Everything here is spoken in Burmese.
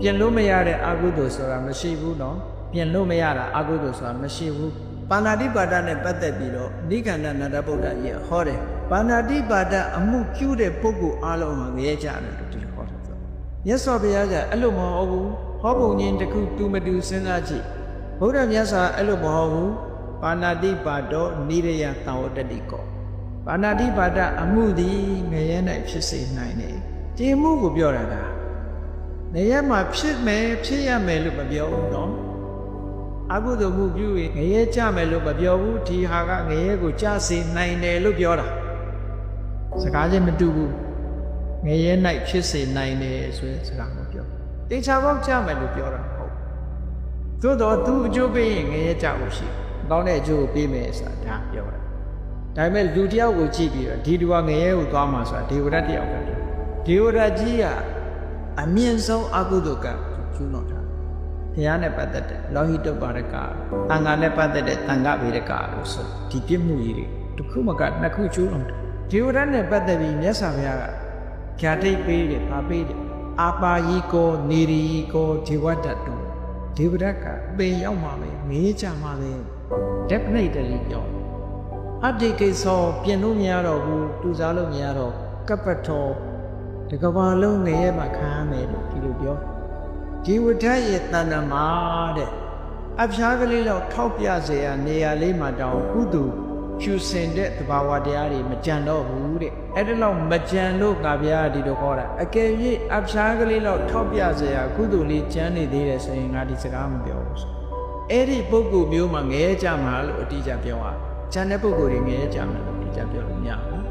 ပြင်လို့မရတဲ့အကုသိုလ်ဆိုတာမရှိဘူးနော်ပြင်လို့မရတာအကုသိုလ်ဆိုတာမရှိဘူးပါဏာတိပါဒနဲ့ပတ်သက်ပြီးတော့နိခန္ဓနန္ဒဗုဒ္ဓရေဟောတယ်ပါဏာတိပါဒအမှုပြုတဲ့ပုဂ္ဂိုလ်အလုံးဟာငရဲကြတယ်လို့ဒီလိုဟောတယ်ဆိုမြတ်စွာဘုရားကအဲ့လိုမဟုတ်ဘူးဟောပုံချင်းတစ်ခုတူမတူစဉ်းစားကြည့်ဘုရားမြတ်စွာအဲ့လိုမဟုတ်ဘူးပါဏာတိပါဒောနိရယသံဝတ္တိကောပါဏာတိပါဒအမှုသည်ငရဲ၌ဖြစ်စေနိုင်တယ်ဒီမှုကိုပြောတာက နေရမှာဖြစ်မယ်ဖြစ်ရမယ်လို့မပြောဘူးနော်အကုသိုလ်မှုပြုရင်ငရဲကြမယ်လို့မပြောဘူးဒီဟာကငရဲကိုကြစေနိုင်တယ်လို့ပြောတာစကားချင်းမတူဘူးငရဲ၌ဖြစ်စေနိုင်တယ်ဆိုတဲ့စကားကိုပြောတေချာပေါက်ကြမယ်လို့ပြောတာမဟုတ်သို့တော့သူအကျိုးပေးရင်ငရဲကြဖို့ရှိကောင်းတဲ့အကျိုးကိုပေးမယ်ဆိုတာဒါပြောတာဒါပေမဲ့လူတယောက်ကိုကြည့်ပြီးတော့ဒီလူကငရဲကိုသွားမှာဆိုတာဒေဝရတ်တယောက်ကတည်းဒေဝရတ်ကြီးက အမြင့်ဆုံးအကုသိုလ်ကကျူးလွန်တာဘုရားနဲ့ပတ်သက်တဲ့လောဟိတပါရကတန်ခါနဲ့ပတ်သက်တဲ့တန်ခဗေဒကလို့ဆိုဒီပြစ်မှုကြီးတွေတစ်ခုမကနှစ်ခုကျူးလွန်တယ်ဒေဝရတ်နဲ့ပတ်သက်ပြီးမြတ်စွာဘုရားကဓာတိတ်ပေးတယ်ဗာပေးတယ်အာပါယီကိုနေရီကိုဒေဝတ္တတုဒေဝရတ်ကပင်ရောက်မှာပဲငေးကြမှာပဲ definitely ပြောတယ်အတ္တိကိစ္စပြင်လို့မရတော့ဘူးတူစားလို့မရတော့ကပ္ပထော တကဘာလုံးငရဲမှာခံရမယ်လို့ဒီလိုပြောဒီဝဋ္ဌရဲ့တဏ္ဍမှာတဲ့အဖျားကလေးတော့ထောက်ပြเสียနေရာလေးမှာတောင်ကုသိုလ်ဖြူစင်တဲ့သဘာဝတရားတွေမကြံတော့ဘူးတဲ့အဲ့ဒါလောက်မကြံလို့ငါဗျာဒီလိုခေါ်တာအကယ်၍အဖျားကလေးတော့ထောက်ပြเสียကုသိုလ်လေးကြံနေသေးတယ်ဆိုရင်ငါဒီစကားမပြောဘူးဆိုအဲ့ဒီပုဂ္ဂိုလ်မျိုးမှာငရဲကြမှာလို့အတိအကျပြောတာကျန်တဲ့ပုဂ္ဂိုလ်တွေငရဲကြမှာလို့အတိအကျပြောလို့မရဘူး